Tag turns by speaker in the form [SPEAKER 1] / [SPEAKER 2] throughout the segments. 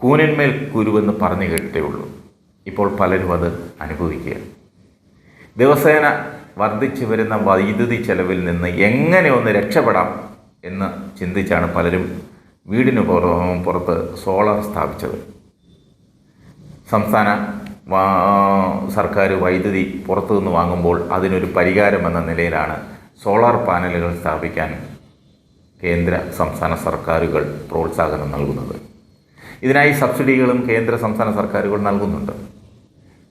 [SPEAKER 1] കൂനിന്മേൽ കുരുവെന്ന് പറഞ്ഞു കേട്ടേ ഉള്ളൂ. ഇപ്പോൾ പലരും അത് അനുഭവിക്കുക ദിവസേന വർദ്ധിച്ചു വരുന്ന വൈദ്യുതി ചെലവിൽ നിന്ന് എങ്ങനെ ഒന്ന് രക്ഷപ്പെടാം എന്ന് ചിന്തിച്ചാണ് പലരും വീടിന് പുറ- പുറത്ത് സോളാർ സ്ഥാപിച്ചത്. സംസ്ഥാന സർക്കാർ വൈദ്യുതി പുറത്തു നിന്ന് വാങ്ങുമ്പോൾ അതിനൊരു പരിഹാരം എന്ന നിലയിലാണ് സോളാർ പാനലുകൾ സ്ഥാപിക്കാൻ കേന്ദ്ര സംസ്ഥാന സർക്കാരുകൾ പ്രോത്സാഹനം നൽകുന്നത്. ഇതിനായി സബ്സിഡികളും കേന്ദ്ര സംസ്ഥാന സർക്കാരുകൾ നൽകുന്നുണ്ട്.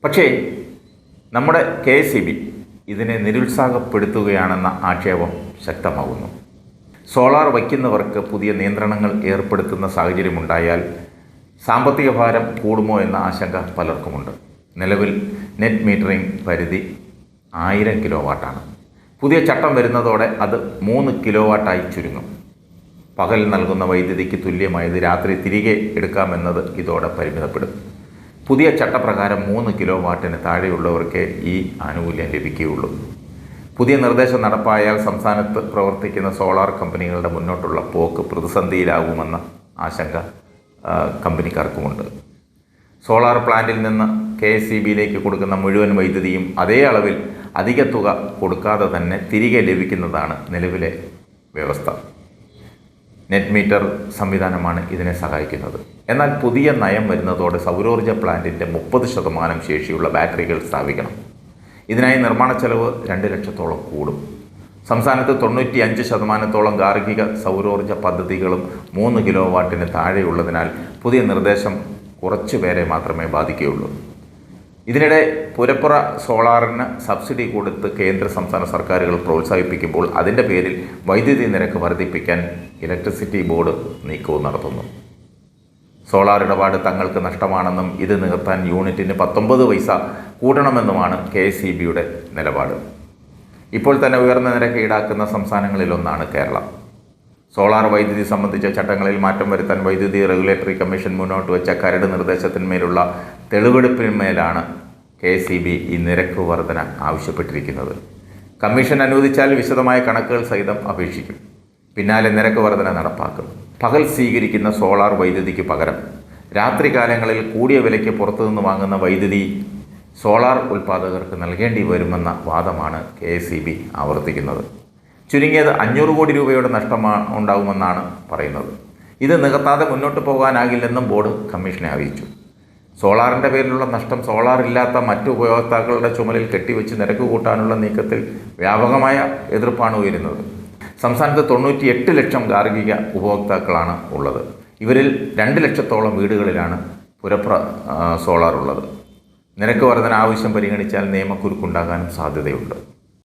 [SPEAKER 1] പക്ഷേ നമ്മുടെ കെ എസ് ബി ഇതിനെ നിരുത്സാഹപ്പെടുത്തുകയാണെന്ന ആക്ഷേപം ശക്തമാകുന്നു. സോളാർ വയ്ക്കുന്നവർക്ക് പുതിയ നിയന്ത്രണങ്ങൾ ഏർപ്പെടുത്തുന്ന സാഹചര്യമുണ്ടായാൽ സാമ്പത്തിക ഭാരം കൂടുമോ എന്ന ആശങ്ക പലർക്കുമുണ്ട്. നിലവിൽ നെറ്റ് മീറ്ററിംഗ് പരിധി ആയിരം കിലോ വാട്ടാണ് പുതിയ ചട്ടം വരുന്നതോടെ അത് മൂന്ന് കിലോ വാട്ടായി ചുരുങ്ങും. പകൽ നൽകുന്ന വൈദ്യുതിക്ക് തുല്യമായത് രാത്രി തിരികെ എടുക്കാമെന്നത് ഇതോടെ പരിമിതപ്പെടും. പുതിയ ചട്ടപ്രകാരം മൂന്ന് കിലോ വാട്ടിന് താഴെയുള്ളവർക്ക് ഈ ആനുകൂല്യം ലഭിക്കുകയുള്ളൂ. പുതിയ നിർദ്ദേശം നടപ്പായാൽ സംസ്ഥാനത്ത് പ്രവർത്തിക്കുന്ന സോളാർ കമ്പനികളുടെ മുന്നോട്ടുള്ള പോക്ക് പ്രതിസന്ധിയിലാകുമെന്ന ആശങ്ക കമ്പനിക്കാർക്കുമുണ്ട്. സോളാർ പ്ലാന്റിൽ നിന്ന് കെ എസ് സി ബിയിലേക്ക് കൊടുക്കുന്ന മുഴുവൻ വൈദ്യുതിയും അതേ അളവിൽ അധിക തുക കൊടുക്കാതെ തന്നെ തിരികെ ലഭിക്കുന്നതാണ് നിലവിലെ വ്യവസ്ഥ. നെറ്റ് മീറ്റർ സംവിധാനമാണ് ഇതിനെ സഹായിക്കുന്നത്. എന്നാൽ പുതിയ നയം വരുന്നതോടെ സൗരോർജ പ്ലാന്റിന്റെ മുപ്പത് ശതമാനം ശേഷിയുള്ള ബാറ്ററികൾ സ്ഥാപിക്കണം. ഇതിനായി നിർമ്മാണ ചെലവ് രണ്ട് ലക്ഷത്തോളം കൂടും. സംസ്ഥാനത്ത് തൊണ്ണൂറ്റി അഞ്ച് ശതമാനത്തോളം ഗാർഹിക സൗരോർജ പദ്ധതികളും മൂന്ന് കിലോ വാട്ടിന് താഴെയുള്ളതിനാൽ പുതിയ നിർദ്ദേശം കുറച്ചു പേരെ മാത്രമേ ബാധിക്കുകയുള്ളൂ. ഇതിനിടെ പുരപ്പുറ സോളാറിന് സബ്സിഡി കൊടുത്ത് കേന്ദ്ര സംസ്ഥാന സർക്കാരുകൾ പ്രോത്സാഹിപ്പിക്കുമ്പോൾ അതിന്റെ പേരിൽ വൈദ്യുതി നിരക്ക് വർദ്ധിപ്പിക്കാൻ ഇലക്ട്രിസിറ്റി ബോർഡ് നീക്കവും നടത്തുന്നു. സോളാർ ഇടപാട് തങ്ങൾക്ക് നഷ്ടമാണെന്നും ഇത് നികത്താൻ യൂണിറ്റിന് പത്തൊമ്പത് പൈസ കൂട്ടണമെന്നുമാണ് കെ എസ് ഇ ബിയുടെ നിലപാട്. ഇപ്പോൾ തന്നെ ഉയർന്ന നിരക്ക് ഈടാക്കുന്ന സംസ്ഥാനങ്ങളിലൊന്നാണ് കേരളം. സോളാർ വൈദ്യുതി സംബന്ധിച്ച ചട്ടങ്ങളിൽ മാറ്റം വരുത്താൻ വൈദ്യുതി റെഗുലേറ്ററി കമ്മീഷൻ മുന്നോട്ട് വെച്ച കരട് നിർദ്ദേശത്തിന്മേലുള്ള തെളിവെടുപ്പിന്മേലാണ് കെ സി ബി ഈ നിരക്ക് വർധന ആവശ്യപ്പെട്ടിരിക്കുന്നത്. കമ്മീഷൻ അനുവദിച്ചാൽ വിശദമായ കണക്കുകൾ സഹിതം അപേക്ഷിക്കും. പിന്നാലെ നിരക്ക് വർധന നടപ്പാക്കും. പകൽ സ്വീകരിക്കുന്ന സോളാർ വൈദ്യുതിക്ക് പകരം രാത്രികാലങ്ങളിൽ കൂടിയ വിലയ്ക്ക് പുറത്തുനിന്ന് വാങ്ങുന്ന വൈദ്യുതി സോളാർ ഉൽപ്പാദകർക്ക് നൽകേണ്ടി വരുമെന്ന വാദമാണ് കെ എസ് ഇ ബി ആവർത്തിക്കുന്നത്. ചുരുങ്ങിയത് അഞ്ഞൂറ് കോടി രൂപയുടെ നഷ്ടമാണ് ഉണ്ടാകുമെന്നാണ് പറയുന്നത്. ഇത് നികത്താതെ മുന്നോട്ട് പോകാനാകില്ലെന്നും ബോർഡ് കമ്മീഷനെ അറിയിച്ചു. സോളാറിന്റെ പേരിലുള്ള നഷ്ടം സോളാർ ഇല്ലാത്ത മറ്റു ഉപയോക്താക്കളുടെ ചുമലിൽ കെട്ടിവെച്ച് നിരക്ക് കൂട്ടാനുള്ള നീക്കത്തിൽ വ്യാപകമായ എതിർപ്പാണ് ഉയരുന്നത്. സംസ്ഥാനത്ത് തൊണ്ണൂറ്റി എട്ട് ലക്ഷം ഗാർഹിക ഉപഭോക്താക്കളാണ് ഉള്ളത്. ഇവരിൽ രണ്ട് ലക്ഷത്തോളം വീടുകളിലാണ് പുരപ്ര സോളാർ ഉള്ളത്. നിരക്ക് വർധന ആവശ്യം പരിഗണിച്ചാൽ നിയമക്കുരുക്കുണ്ടാകാനും സാധ്യതയുണ്ട്.